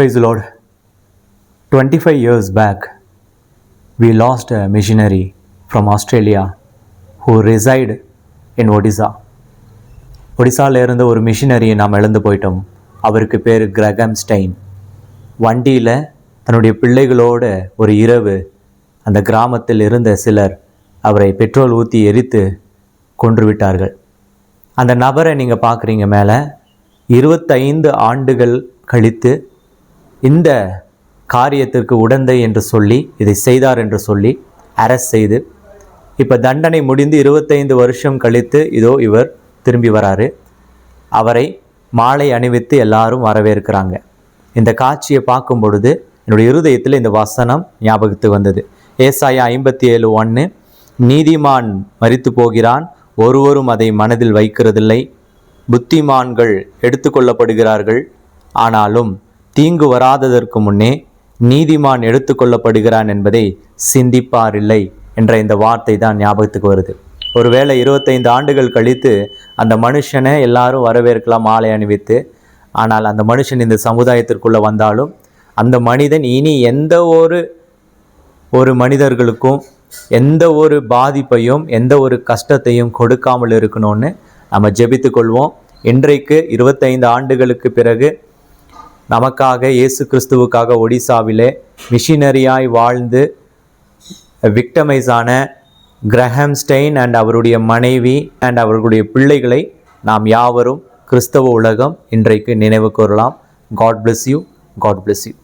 Praise the Lord. 25 years back, we lost a missionary from Australia who reside in Odisha. ஒடிசால இருந்த ஒரு மிஷினரியை நாம் இழந்து போயிட்டோம் அவருக்கு பேர் கிரகம் ஸ்டைன் வண்டியில் தன்னுடைய பிள்ளைகளோட ஒரு இரவு அந்த கிராமத்தில் இருந்த சிலர் அவரை பெட்ரோல் ஊற்றி எரித்து கொன்று விட்டார்கள் அந்த நபரை நீங்கள் பார்க்குறீங்க மேலே இருபத்தைந்து ஆண்டுகள் கழித்து இந்த காரியத்திற்கு உடந்தை என்று சொல்லி இதை செய்தார் என்று சொல்லி அரெஸ்ட் செய்து இப்போ தண்டனை முடிந்து இருபத்தைந்து வருஷம் கழித்து இதோ இவர் திரும்பி வராரு. அவரை மாலை அணிவித்து எல்லாரும் வரவேற்கிறாங்க. இந்த காட்சியை பார்க்கும் பொழுது என்னுடைய இருதயத்தில் இந்த வசனம் ஞாபகத்துக்கு வந்தது. ஏசாயா ஐம்பத்தி ஏழு ஒன்று நீதிமான் மறித்து போகிறான் ஒருவரும் அதை மனதில் வைக்கிறதில்லை. புத்திமான்கள் எடுத்துக்கொள்ளப்படுகிறார்கள் ஆனாலும் தீங்கு வராததற்கு முன்னே நீதிமான் எடுத்துக்கொள்ளப்படுகிறான் என்பதை சிந்திப்பாரில்லை என்ற இந்த வார்த்தை தான் ஞாபகத்துக்கு வருது. ஒருவேளை இருபத்தைந்து ஆண்டுகள் கழித்து அந்த மனுஷனை எல்லாரும் வரவேற்கலாம் மாலை அணிவித்து. ஆனால் அந்த மனுஷன் இந்த சமுதாயத்திற்குள்ளே வந்தாலும் அந்த மனிதன் இனி எந்த ஒரு ஒரு மனிதர்களுக்கும் எந்த ஒரு பாதிப்பையும் எந்த ஒரு கஷ்டத்தையும் கொடுக்காமல் இருக்கணும்னு நம்ம ஜெபித்து கொள்வோம். இன்றைக்கு இருபத்தைந்து ஆண்டுகளுக்கு பிறகு நமக்காக இயேசு கிறிஸ்துவுக்காக ஒடிசாவிலே மிஷினரியாய் வாழ்ந்து விக்டமைஸான கிரஹாம் ஸ்டெயின் அண்ட் அவருடைய மனைவி அண்ட் அவர்களுடைய பிள்ளைகளை நாம் யாவரும் கிறிஸ்தவ உலகம் இன்றைக்கு நினைவு கூறலாம் God bless you God bless you